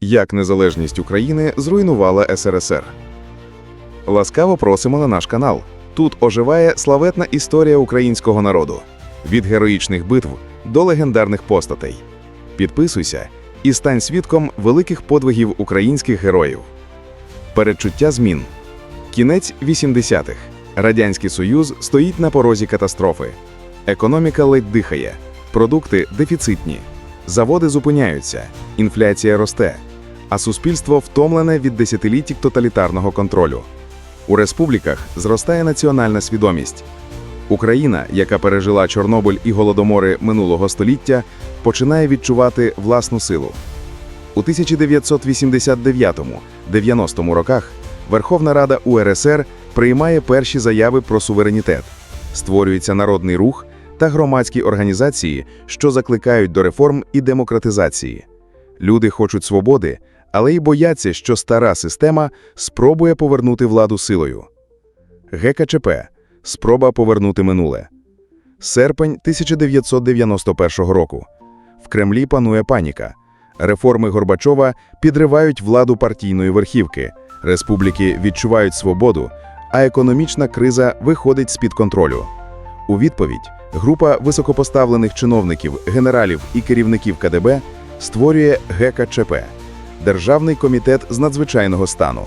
Як незалежність України зруйнувала СРСР. Ласкаво просимо на наш канал. Тут оживає славетна історія українського народу від героїчних битв до легендарних постатей. Підписуйся і стань свідком великих подвигів українських героїв. Передчуття змін. Кінець 80-х. Радянський Союз стоїть на порозі катастрофи. Економіка ледь дихає, продукти дефіцитні, заводи зупиняються, інфляція росте, а суспільство втомлене від десятиліть тоталітарного контролю. У республіках зростає національна свідомість. Україна, яка пережила Чорнобиль і голодомори минулого століття, починає відчувати власну силу. У 1989-90 роках Верховна Рада УРСР приймає перші заяви про суверенітет, створюється народний рух та громадські організації, що закликають до реформ і демократизації. Люди хочуть свободи, але й бояться, що стара система спробує повернути владу силою. ГКЧП спроба повернути минуле. Серпень 1991 року. В Кремлі панує паніка. Реформи Горбачова підривають владу партійної верхівки. Республіки відчувають свободу, а економічна криза виходить з-під контролю. У відповідь група високопоставлених чиновників, генералів і керівників КДБ створює ГКЧП Державний комітет з надзвичайного стану.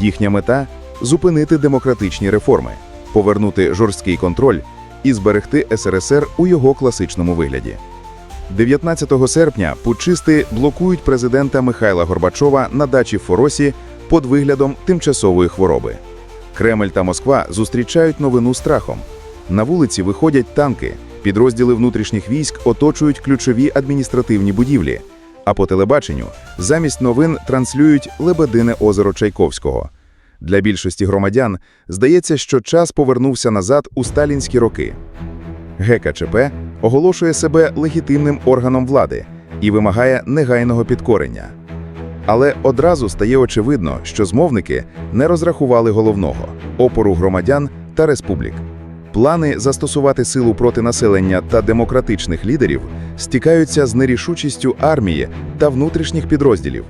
Їхня мета зупинити демократичні реформи, повернути жорсткий контроль і зберегти СРСР у його класичному вигляді. 19 серпня путчисти блокують президента Михайла Горбачова на дачі в Форосі під виглядом тимчасової хвороби. Кремль та Москва зустрічають новину страхом. На вулиці виходять танки, підрозділи внутрішніх військ оточують ключові адміністративні будівлі, а по телебаченню замість новин транслюють Лебедине озеро Чайковського. Для більшості громадян здається, що час повернувся назад у сталінські роки. ГКЧП оголошує себе легітимним органом влади і вимагає негайного підкорення. Але одразу стає очевидно, що змовники не розрахували головного опору громадян та республік. Плани застосувати силу проти населення та демократичних лідерів стікаються з нерішучістю армії та внутрішніх підрозділів.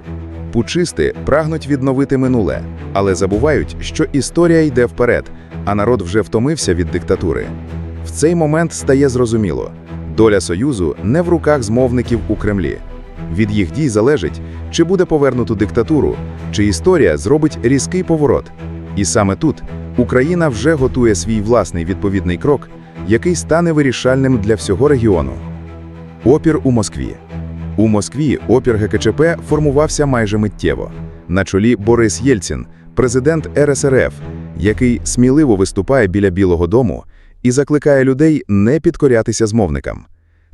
Пучисти прагнуть відновити минуле, але забувають, що історія йде вперед, а народ вже втомився від диктатури. В цей момент стає зрозуміло: доля Союзу не в руках змовників у Кремлі. Від їх дій залежить, чи буде повернуту диктатуру, чи історія зробить різкий поворот. І саме тут Україна вже готує свій власний відповідний крок, який стане вирішальним для всього регіону. Опір у Москві. У Москві опір ГКЧП формувався майже миттєво. На чолі Борис Єльцин, президент РСРФ, який сміливо виступає біля Білого дому і закликає людей не підкорятися змовникам.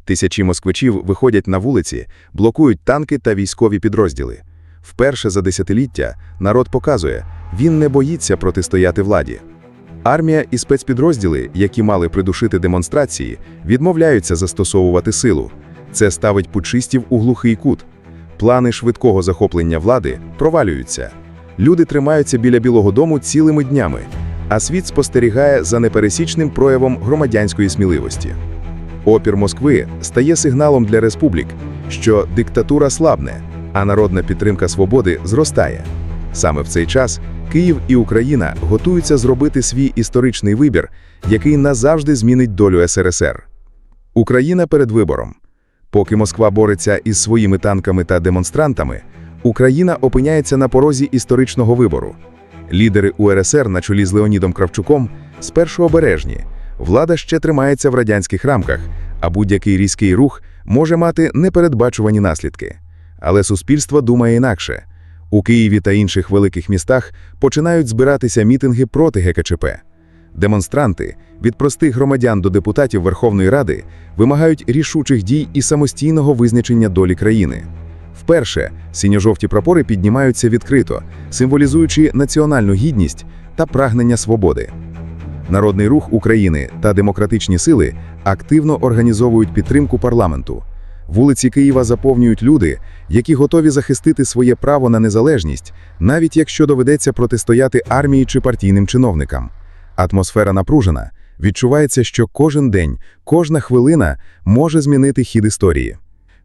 Тисячі москвичів виходять на вулиці, блокують танки та військові підрозділи. Вперше за десятиліття народ показує, він не боїться протистояти владі. Армія і спецпідрозділи, які мали придушити демонстрації, відмовляються застосовувати силу. Це ставить пучистів у глухий кут. Плани швидкого захоплення влади провалюються. Люди тримаються біля Білого дому цілими днями, а світ спостерігає за непересічним проявом громадянської сміливості. Опір Москви стає сигналом для республік, що диктатура слабне, а народна підтримка свободи зростає. Саме в цей час Київ і Україна готуються зробити свій історичний вибір, який назавжди змінить долю СРСР. Україна перед вибором. Поки Москва бореться із своїми танками та демонстрантами, Україна опиняється на порозі історичного вибору. Лідери УРСР на чолі з Леонідом Кравчуком спершу обережні. Влада ще тримається в радянських рамках, а будь-який різкий рух може мати непередбачувані наслідки. Але суспільство думає інакше. У Києві та інших великих містах починають збиратися мітинги проти ГКЧП. Демонстранти, від простих громадян до депутатів Верховної Ради, вимагають рішучих дій і самостійного визначення долі країни. Вперше синьо-жовті прапори піднімаються відкрито, символізуючи національну гідність та прагнення свободи. Народний рух України та демократичні сили активно організовують підтримку парламенту. Вулиці Києва заповнюють люди, які готові захистити своє право на незалежність, навіть якщо доведеться протистояти армії чи партійним чиновникам. Атмосфера напружена. Відчувається, що кожен день, кожна хвилина може змінити хід історії.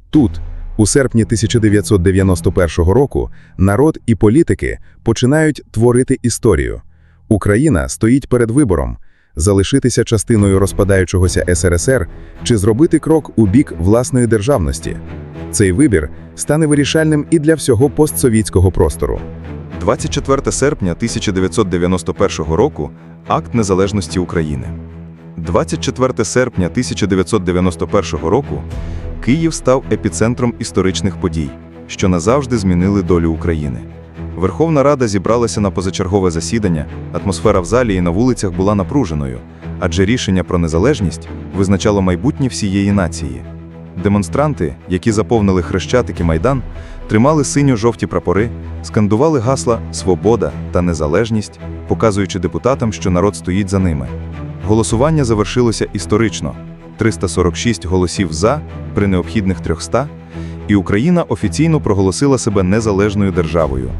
Тут, У серпні 1991 року народ і політики починають творити історію. Україна стоїть перед вибором – залишитися частиною розпадаючогося СРСР чи зробити крок у бік власної державності. Цей вибір стане вирішальним і для всього постсовітського простору. 24 серпня 1991 року Акт Незалежності України. 24 серпня 1991 року Київ став епіцентром історичних подій, що назавжди змінили долю України. Верховна Рада зібралася на позачергове засідання, атмосфера в залі і на вулицях була напруженою, адже рішення про незалежність визначало майбутнє всієї нації. Демонстранти, які заповнили Хрещатик і Майдан, тримали синьо-жовті прапори, скандували гасла «Свобода» та «Незалежність», показуючи депутатам, що народ стоїть за ними. Голосування завершилося історично – 346 голосів «за» при необхідних 300, і Україна офіційно проголосила себе незалежною державою.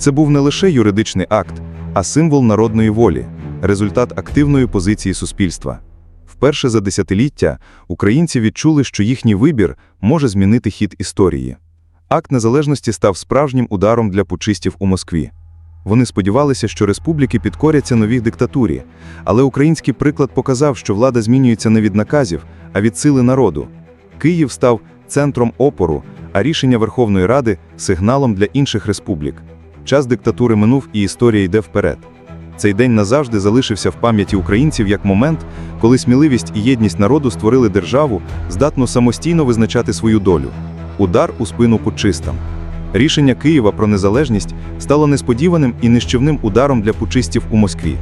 Це був не лише юридичний акт, а символ народної волі, результат активної позиції суспільства. Вперше за десятиліття українці відчули, що їхній вибір може змінити хід історії. Акт незалежності став справжнім ударом для пучистів у Москві. Вони сподівалися, що республіки підкоряться новій диктатурі, але український приклад показав, що влада змінюється не від наказів, а від сили народу. Київ став центром опору, а рішення Верховної Ради сигналом для інших республік. Час диктатури минув і історія йде вперед. Цей день назавжди залишився в пам'яті українців як момент, коли сміливість і єдність народу створили державу, здатну самостійно визначати свою долю. Удар у спину путчистам. Рішення Києва про незалежність стало несподіваним і нищівним ударом для путчистів у Москві.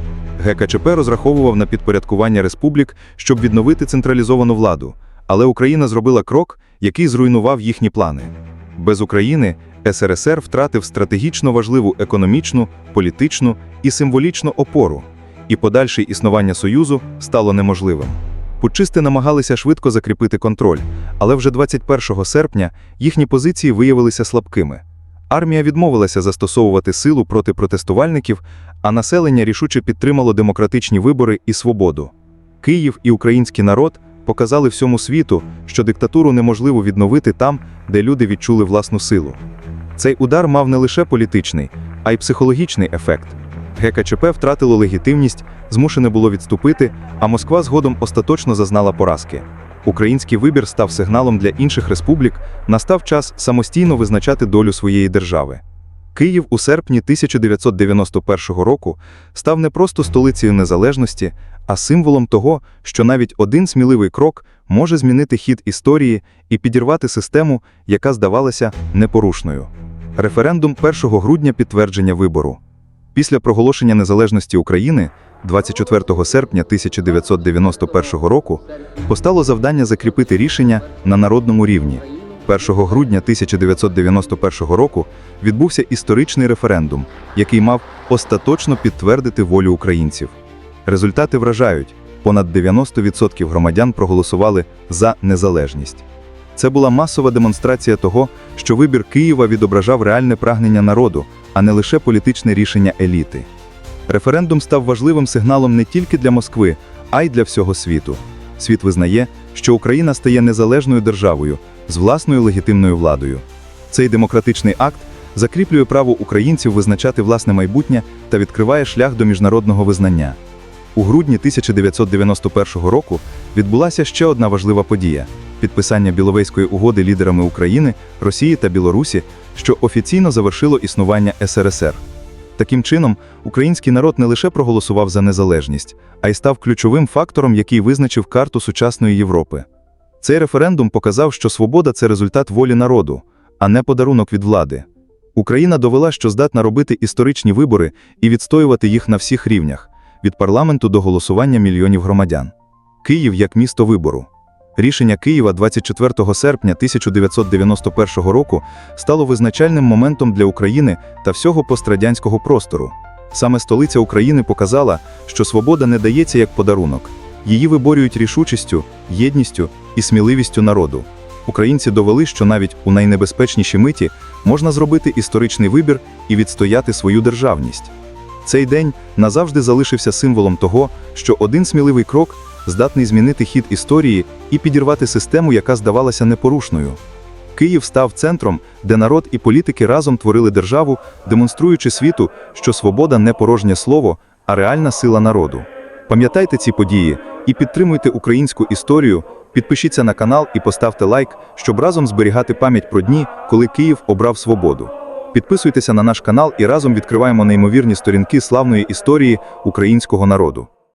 ГКЧП розраховував на підпорядкування республік, щоб відновити централізовану владу, але Україна зробила крок, який зруйнував їхні плани. Без України СРСР втратив стратегічно важливу економічну, політичну і символічну опору, і подальше існування Союзу стало неможливим. Путчисти намагалися швидко закріпити контроль, але вже 21 серпня їхні позиції виявилися слабкими. Армія відмовилася застосовувати силу проти протестувальників, а населення рішуче підтримало демократичні вибори і свободу. Київ і український народ показали всьому світу, що диктатуру неможливо відновити там, де люди відчули власну силу. Цей удар мав не лише політичний, а й психологічний ефект. ГКЧП втратило легітимність, змушене було відступити, а Москва згодом остаточно зазнала поразки. Український вибір став сигналом для інших республік, настав час самостійно визначати долю своєї держави. Київ у серпні 1991 року став не просто столицею незалежності, а символом того, що навіть один сміливий крок може змінити хід історії і підірвати систему, яка здавалася непорушною. Референдум 1 грудня підтвердження вибору. Після проголошення незалежності України 24 серпня 1991 року постало завдання закріпити рішення на народному рівні. 1 грудня 1991 року відбувся історичний референдум, який мав остаточно підтвердити волю українців. Результати вражають: понад 90% громадян проголосували за незалежність. Це була масова демонстрація того, що вибір Києва відображав реальне прагнення народу, а не лише політичне рішення еліти. Референдум став важливим сигналом не тільки для Москви, а й для всього світу. Світ визнає, що Україна стає незалежною державою з власною легітимною владою. Цей демократичний акт закріплює право українців визначати власне майбутнє та відкриває шлях до міжнародного визнання. У грудні 1991 року відбулася ще одна важлива подія підписання Біловейської угоди лідерами України, Росії та Білорусі, що офіційно завершило існування СРСР. Таким чином, український народ не лише проголосував за незалежність, а й став ключовим фактором, який визначив карту сучасної Європи. Цей референдум показав, що свобода це результат волі народу, а не подарунок від влади. Україна довела, що здатна робити історичні вибори і відстоювати їх на всіх рівнях від парламенту до голосування мільйонів громадян. Київ як місто вибору. Рішення Києва 24 серпня 1991 року стало визначальним моментом для України та всього пострадянського простору. Саме столиця України показала, що свобода не дається як подарунок. Її виборюють рішучістю, єдністю і сміливістю народу. Українці довели, що навіть у найнебезпечнішій миті можна зробити історичний вибір і відстояти свою державність. Цей день назавжди залишився символом того, що один сміливий крок здатний змінити хід історії і підірвати систему, яка здавалася непорушною. Київ став центром, де народ і політики разом творили державу, демонструючи світу, що свобода не порожнє слово, а реальна сила народу. Пам'ятайте ці події і підтримуйте українську історію. Підпишіться на канал і поставте лайк, щоб разом зберігати пам'ять про дні, коли Київ обрав свободу. Підписуйтеся на наш канал і разом відкриваємо неймовірні сторінки славної історії українського народу.